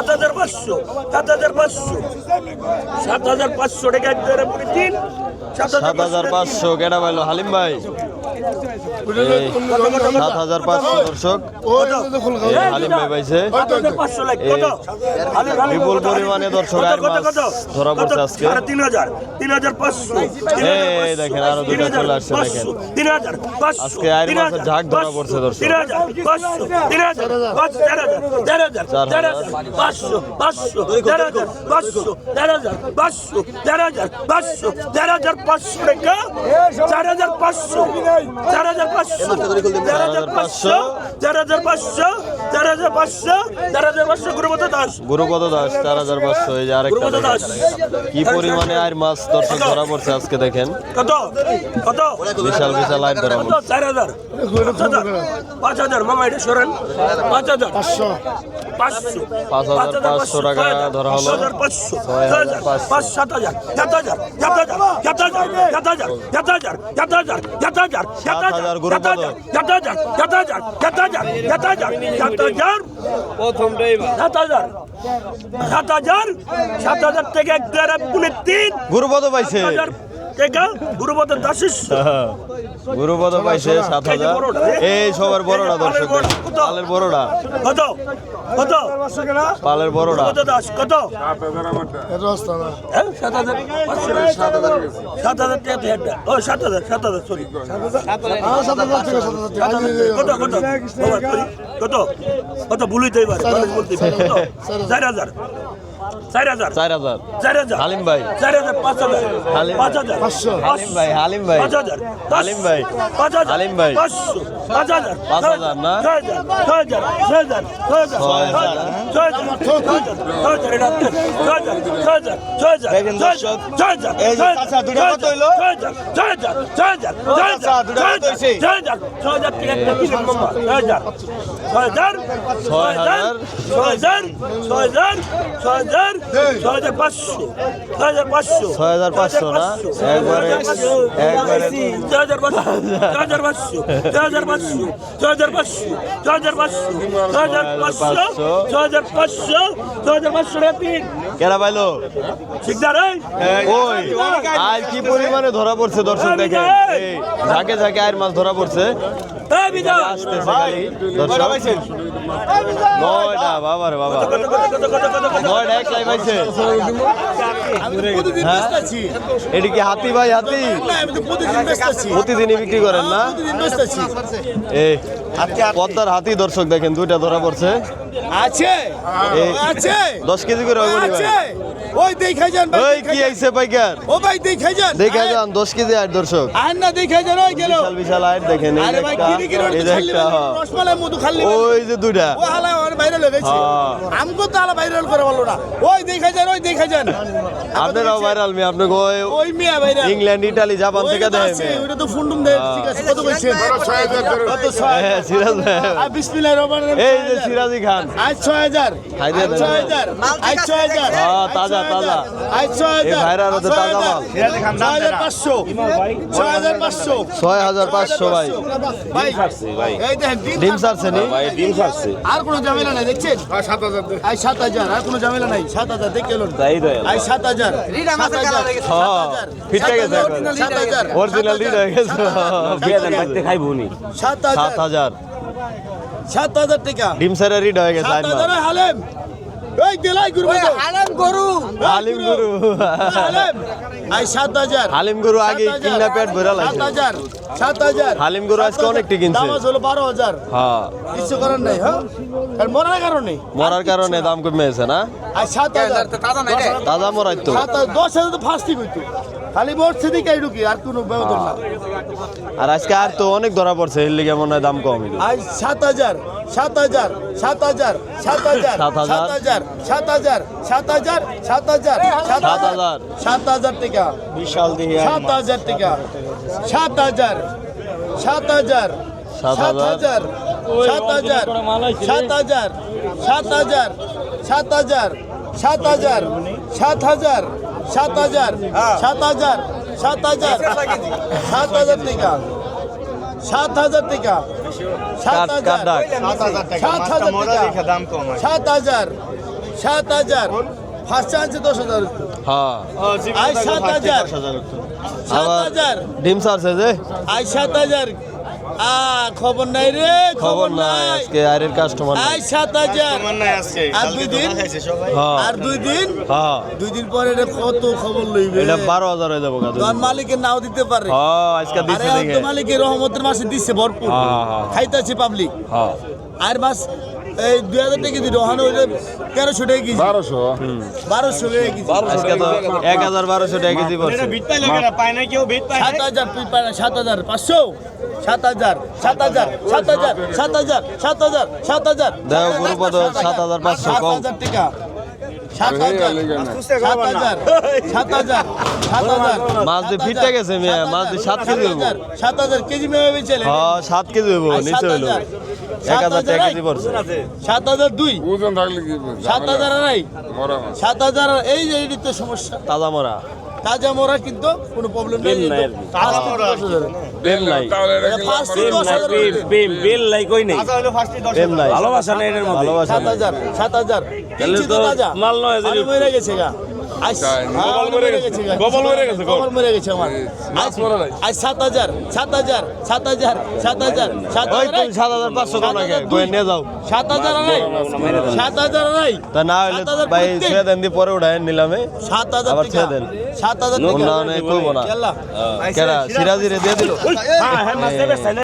সাত হাজার পাঁচশো, সাত হাজার পাঁচশো। সাত হাজার পাঁচশো টাকা সাত হাজার পাঁচশো কেটা পাইলো? হালিম ভাই। সাত হাজার পাঁচশো দর্শক। হালিম ভাই পাইছে। বিপুল পরিমাণে দর্শক আর মাছ ধরা পড়ছে আজকে। তিন হাজার তিন হাজার পাঁচশো। এই দেখেন আরও দুটো চলে আসছে দেখেন। আজকে আর মাছের ঝাঁক ধরা পড়ছে দর্শক। চার হাজার পাঁচশো টাকা চার হাজার পাঁচশো চার হাজার পাঁচশো, চার হাজার পাঁচশো, চার হাজার পাঁচশো, চার হাজার পাঁচশো, চার হাজার পাঁচশো, গুরুপদ দাস গুরুপদ দাস চার হাজার পাঁচশো এই যে আরেকটা দাস। কি পরিমাণে আর মাছ দর্শক ধরা পড়ছে আজকে দেখেন কত কত বিশাল বিশাল আইর ধরা কত পড়ছে চার হাজার পাঁচ হাজার পাঁচ হাজার মামা এটা সরেন পাঁচ হাজার পাঁচশো পাঁচশো পাঁচ হাজার পাঁচশো টাকা ধরা হলো। পাঁচ হাজার পাঁচশো ছয় ছয় হাজার হাজার। পাঁচ সাত হাজার সাত হাজার সাত হাজার সাত হাজার সাত হাজার সাত হাজার সাত হাজার সাত হাজার সাত সাত হাজার হাজার গুরুপদ। সাত হাজার সাত হাজার সাত হাজার সাত হাজার সাত হাজার। সাত হাজার। সাত হাজার। সাত হাজার থেকে এক দেড় পুনে তিন। গুরুপদ পাইছে। গুরুপদ দাসিস? গুরুপদ পাইছে সাত হাজার। এই সবার বড়টা দর্শক। পালের বড়টা। কত? কত? পালের বড়টা। কত দাস? কত? হ্যাঁ, সাত হাজার। সাত হাজার। ও সাত হাজার সাত হাজার সরি কত কত? কত? কত? ভুলিতে? চার হাজার। চার হাজার চার হাজার চার হাজার হালিম ভাই। চার হাজার পাঁচ হাজার হালিম- পাঁচ হাজার হালিম ভাই হালিম ভাই পাঁচ হাজার হালিম ভাই পাঁচ হাজার হালিম ভাই পাঁচশো পাঁচ হাজার পাঁচ হাজার না? ছয় হাজার ছয় হাজার ছয় হাজার ছয় হাজার ছয় হাজার। হাজার ছয় হাজার ছয় হাজার ছয় হাজার ছয় হাজার ছয় হাজার ছয় হাজার ছয় হাজার ছয় হাজার ছয় হাজার, ছয় হাজার, ছয় হাজার ছয় হাজার ছয় হাজার ছয় হাজার, ছয় হাজার ছয় হাজার টাকা একটা কিনেন মামা, ছয় হাজার ছয় হাজার ছয় হাজার ছয় হাজার ছয় হাজার ছয় হাজার ছয় হাজার পাঁচশো ছয় হাজার পাঁচশো ছয় হাজার পাঁচশো না? একবারে একবারে ছয় হাজার পাঁচশো ছয় হাজার পাঁচশো ছয় হাজার পাঁচশো ছয় হাজার পাঁচশো ছয় হাজার পাঁচশো ছয় হাজার পাঁচশো ছয় হাজার পাঁচশো ছয় হাজার পাঁচশো টাকা তিন কেরা পাইলো শিকদার এই ওই আর কি পরিমাণে ধরা পড়ছে দর্শক দেখেন এই ঝাঁকে ঝাঁকে আর মাছ ধরা পড়ছে হ্যাঁ? এটি কি হাতি ভাই হাতি? হ্যাঁ, প্রতিদিনই বিক্রি করেন না? এই পদ্মার হাতি দর্শক দেখেন দুইটা ধরা পড়ছে। আছে? কেজি করে হবে আছে? ওই দেখা যান ভাই, ওই কি আইছে পাইকার? ও ভাই দেখা যান। দেখা যান দশ কেজি আট দর্শক। আর না দেখা যান ওই গেল। বিশাল বিশাল আট দেখেন এই যে আরে ভাই একটা কিরি কিরি এই যে একটা। হ্যাঁ। রসমালাই মধু খালি ওই যে দুইটা। ও হালা আমার ভাইরাল হয়ে গেছে। হ্যাঁ। তো হালা ভাইরাল করে বলল না। ওই দেখা যান ওই দেখা যান। আপনারাও ভাইরাল মি আপনি কই ওই মিয়া ভাইরাল ইংল্যান্ড ইটালি জাপান থেকে দেখেন ওইটা তো ফুন্ডুম দেয় ঠিক আছে কত কইছেন কত ছয় হ্যাঁ সিরাজ ভাই। বিসমিল্লাহির রহমানির রহিম। এই যে সিরাজি খান। আজ ছয় হাজার। খাই দিয়ে আজ দেন। হাজার। আজ ছয় হাজার। হ্যাঁ, আজ তাজা, হাজার। তাজা। আজ ছয় হাজার। ভাইরাল হতে ছয় তাজা হাজার। মাল। ছয় হাজার পাঁচশো। ছয় হাজার পাঁচশো। ছয় হাজার পাঁচশো। ভাই। ভাই ডিম সারছে নি? আর কোনো ঝামেলা নাই দেখছেন? আই সাত হাজার আর কোনো ঝামেলা নাই। সাত হাজার দেখে এলেন আই সাত হাজার। সাত হাজার। ফিটে গেছে সাত হাজার। অরিজিনাল দিন গেছে। সাত সাত হাজার। হাজার। সাত হাজার টাকা। ডিম সারে রিড হয়ে গেছে সাত হাজার হালেম। ওই দিলাই গুরু হালেম গরু। হালিম গুরু। হালেম। আই সাত হাজার। হালিম গুরু আগে। কিনা পেট ভরা সাত হাজার। সাত হাজার। হালিম গরু আজকে অনেকটি কিনছে। দাম হলো বারো হাজার। হ্যাঁ। কিছু করার নাই হ্যাঁ? আর মরার কারণে? মরার কারণে দাম কমে গেছে না? আর সাত হাজার। তাজা মরাই তো দশ হাজার তো ফার্স্টই হইতো খালি মরছে দিকে ঢুকি আর কোনো ব্যবধান না আর আজকে আর তো অনেক ধরা পড়ছে এর লিগে মনে হয় দাম কম আজ সাত হাজার সাত হাজার সাত হাজার সাত হাজার সাত হাজার। সাত হাজার সাত হাজার সাত হাজার সাত হাজার সাত হাজার। টাকা বিশাল দিহি সাত হাজার টাকা সাত হাজার সাত হাজার সাত। হাজার সাত হাজার সাত হাজার সাত হাজার সাত হাজার সাত হাজার সাত হাজার সাত হাজার সাত হাজার সাত হাজার সাত হাজার টাকা। সাত হাজার টাকা। সাত হাজার সাত হাজার টাকা সাত হাজার সাত হাজার ফার্স্ট চান্সে দশ হাজার হ্যাঁ। আই সাত হাজার। সাত হাজার। ডিম সারছে যে। আই সাত হাজার। খবর নাই রে খবর নাই আজকে আইরের কাস্টমার নাই। সাত হাজার। আর দুই দিন? হ্যাঁ। আর দুই দিন? হ্যাঁ। দুই দিন পরে কত খবর লইবে? এটা বারো হাজার হয়ে যাব তোমার দোকান মালিকের নাও দিতে পারে। হ্যাঁ আজকে দিচ্ছে মালিকের রহমতের মাসে দিচ্ছে ভরপুর। হ্যাঁ, হ্যাঁ। খাইতেছে পাবলিক হ্যাঁ। আর মাস এই দুই হাজার টাকা ওখানে ওই তেরোশো টাকা কেজি বারোশো বারোশো টাকা কেজি আজকে তো এক হাজার বারোশো টাকা কেজি পড়ছে সাত হাজার তুই পায় না সাত হাজার পাঁচশো সাত হাজার সাত হাজার সাত হাজার সাত হাজার সাত হাজার সাত হাজার দেখো, গুরুপদ, সাত হাজার পাঁচশো সাত হাজার টাকা মাছ দিয়ে ফিটতে গেছে মিয়া মাছ দিয়ে সাত কেজি সাত হাজার কেজি মেয়ে বেচেলে হ্যাঁ সাত কেজি হইব নিচে হইল এক হাজার টাকা কেজি পড়ছে? সাত হাজার দুই? ওজন থাকলে কি সাত হাজার নাই? সাত হাজার এই যে তো সমস্যা। তাজা মরা। তাজা মোরা কিন্তু কোনো প্রবলেম নেই। নাই। বেল নাই। কই নাই? ভালোবাসা নাই এর মধ্যে। ভালোবাসা সাত নাই। হাজার সাত হাজার। তাহলে তো মাল নয়, মরে গেছে গা। গা। গোবল মরে গেছে, গোবল। গেছে আমার নাই। আজ। নিয়ে যাও নাই নাই তা না ভাই। দেন পরে উঠায় নিলামে সাত হাজার আবার ছেড়ে দেন। সাত হাজার টাকা উন্নয়নে কইব না কেলা কেরা সিরাজিরে দিয়ে দিল হ্যাঁ হ্যাঁ